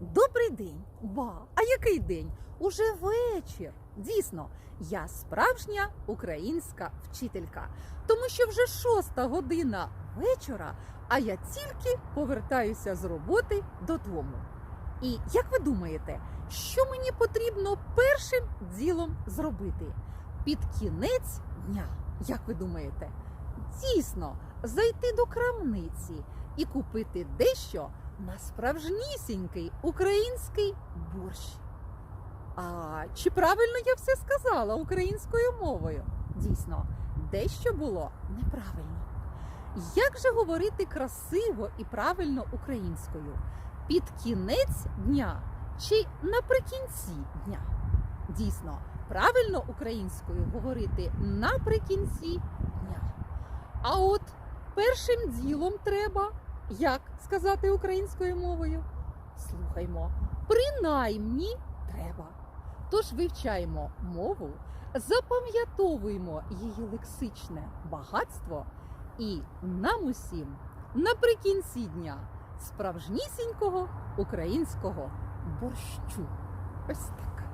Добрий день! Ба, а який день? Уже вечір. Дійсно, я справжня українська вчителька, тому що вже шоста година вечора, а я тільки повертаюся з роботи додому. І як ви думаєте, що мені потрібно першим ділом зробити? Під кінець дня, як ви думаєте? Дійсно, зайти до крамниці і купити дещо на справжнісінький український борщ. А чи правильно я все сказала українською мовою? Дійсно, дещо було неправильно. Як же говорити красиво і правильно українською? Під кінець дня чи наприкінці дня? Дійсно, правильно українською говорити наприкінці дня. А от першим ділом треба як сказати українською мовою? Слухаймо, принаймні треба. Тож вивчаємо мову, запам'ятовуємо її лексичне багатство і нам усім наприкінці дня справжнісінького українського борщу. Ось так.